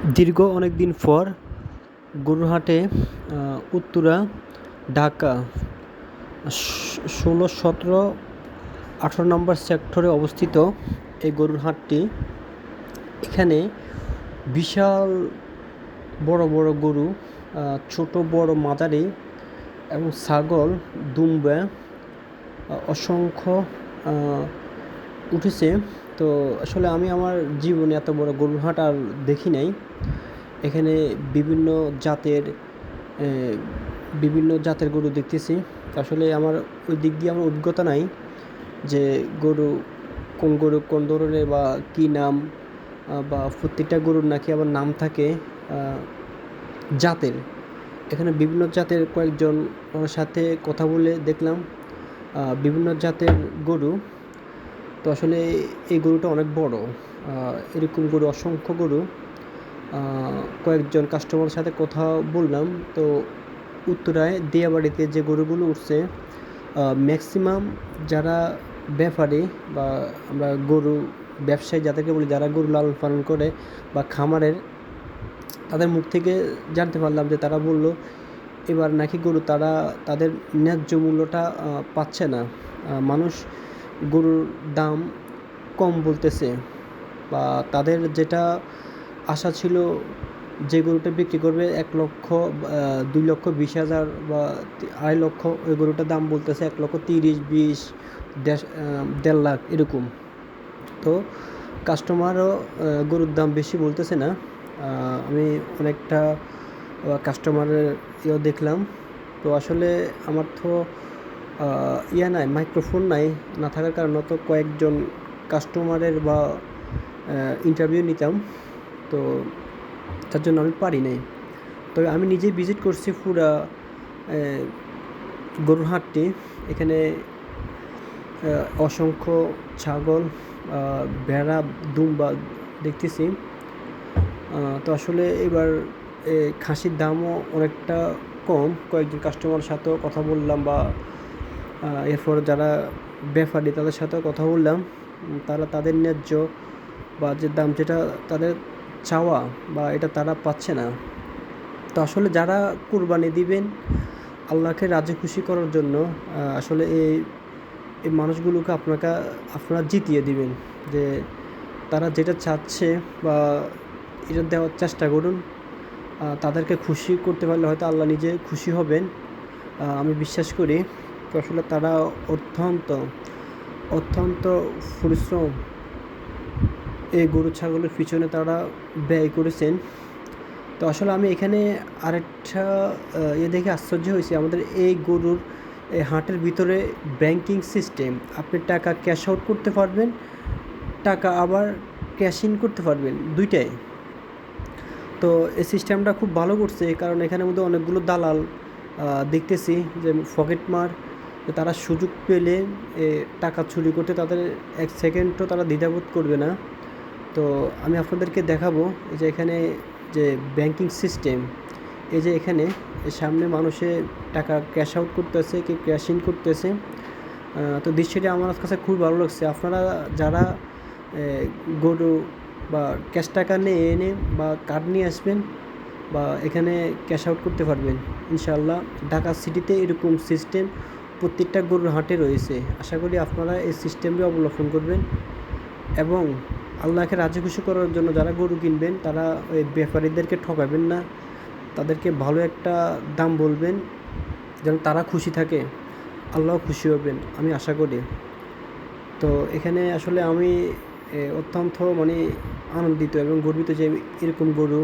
দীর্ঘ অনেক দিন পর গরুরহাটে উত্তরা, ঢাকা, ষোলো, সতেরো, আঠারো নম্বর সেক্টরে অবস্থিত এই গরুর হাটটি এখানে বিশাল বড় বড় গরু ছোট, বড় মাঝারি এবং ছাগল, দুম্বা অসংখ্য উঠেছে। তো আসলে আমি আমার জীবনে এত বড় গরুর হাট আর দেখি নাই। এখানে বিভিন্ন জাতের বিভিন্ন জাতের গরু দেখতেছি। আসলে আমার ওই দিক দিয়ে আমার অভিজ্ঞতা নাই যে গরু কোন গরু কোন ধরনের বা কী নাম বা প্রত্যেকটা গরুর নাকি আবার নাম থাকে জাতের। এখানে বিভিন্ন জাতের কয়েকজন সাথে কথা বলে দেখলাম। বিভিন্ন জাতের গরু তো আসলে এই গরুটা অনেক বড়। এরকম গরু, অসংখ্য গরু। কয়েকজন কাস্টমারের সাথে কথা বললাম। তো উত্তরায় দিয়াবাড়িতে যে গরুগুলো উঠছে ম্যাক্সিমাম যারা ব্যাপারী বা আমরা গরু ব্যবসায়ী যাদেরকে বলি, যারা গরু লালন পালন করে বা খামারের, তাদের মুখ থেকে জানতে পারলাম যে তারা বলল, এবার নাকি গরু তারা তাদের ন্যায্য মূল্যটা পাচ্ছে না। মানুষ গরুর দাম কম বলতেছে বা তাদের যেটা আশা ছিল যে গরুটা বিক্রি করবে এক লক্ষ দুই লক্ষ বিশ হাজার বা আড়াই লক্ষ, ওই গরুটার দাম বলতেছে এক লক্ষ তিরিশ, বিশ, দেড় লাখ এরকম। তো কাস্টমারও গরুর দাম বেশি বলতেছে না। আমি অনেকটা কাস্টমারের ইয়েও দেখলাম। তো আসলে আমার তো ইয়া নাই মাইক্রোফোন নাই, না থাকার কারণে তো কয়েকজন কাস্টমারের বা ইন্টারভিউ নিতাম, তো তার জন্য আমি পারি নাই। তবে আমি নিজেই ভিজিট করছি পুরা গরুর হাটটি। এখানে অসংখ্য ছাগল ভেড়া, দুম্বা দেখতেছি। তো আসলে এবার খাসির দামও অনেকটা কম। কয়েকজন কাস্টমারের সাথেও কথা বললাম বা এরপর যারা ব্যাপারী তাদের সাথেও কথা বললাম। তারা তাদের ন্যায্য বা যে দাম যেটা তাদের চাওয়া বা এটা তারা পাচ্ছে না। তো আসলে যারা কুরবানি দিবেন, আল্লাহকে রাজি খুশি করার জন্য আসলে এই এই মানুষগুলোকে আপনাকে, আপনারা জিতিয়ে দিবেন। যে তারা যেটা চাচ্ছে বা এটা দেওয়ার চেষ্টা করুন তাদেরকে খুশি করতে পারলে হয়তো আল্লাহ নিজে খুশি হবেন। আমি বিশ্বাস করি তো আসলে তারা অত্যন্ত অত্যন্ত পরিশ্রম এই গরু ছাগলের পিছনে তারা ব্যয় করেছেন। তো আসলে আমি এখানে আরেকটা ইয়ে দেখে আশ্চর্য হয়েছি। আমাদের এই গরুর, এই হাটের ভিতরে ব্যাংকিং সিস্টেম, আপনি টাকা ক্যাশ আউট করতে পারবেন, টাকা আবার ক্যাশ ইন করতে পারবেন, দুইটাই। তো এই সিস্টেমটা খুব ভালো করছে, কারণ এখানের মধ্যে অনেকগুলো দালাল দেখতেছি যে পকেট মার তারা সুযোগ পেলে টাকা চুরি করতে তাদের এক সেকেন্ডও তারা দ্বিধাবোধ করবে না। তো আমি আপনাদেরকে দেখাবো যে এখানে যে ব্যাংকিং সিস্টেম, এই যে এখানে সামনে মানুষে টাকা ক্যাশ আউট করতেছে কি ক্যাশ ইন করতেছে। তো দৃশ্যটি আমার কাছে খুব ভালো লাগছে। আপনারা যারা গরু বা ক্যাশ টাকা নিয়ে এনে বা কার্ড নিয়ে আসবেন বা এখানে ক্যাশ আউট করতে পারবেন, ইনশাআল্লাহ। ঢাকা সিটিতে এরকম সিস্টেম প্রত্যেকটা গরুর হাটে রয়েছে। আশা করি আপনারা এই সিস্টেমটি অবলম্বন করবেন এবং আল্লাহকে রাজি খুশি করার জন্য যারা গরু কিনবেন, তারা ওই ব্যাপারীদেরকে ঠকাবেন না। তাদেরকে ভালো একটা দাম বলবেন যেন তারা খুশি থাকে। আল্লাহ খুশি হবেন, আমি আশা করি। তো এখানে আসলে আমি অত্যন্ত মানে আনন্দিত এবং গর্বিত যে এরকম গরু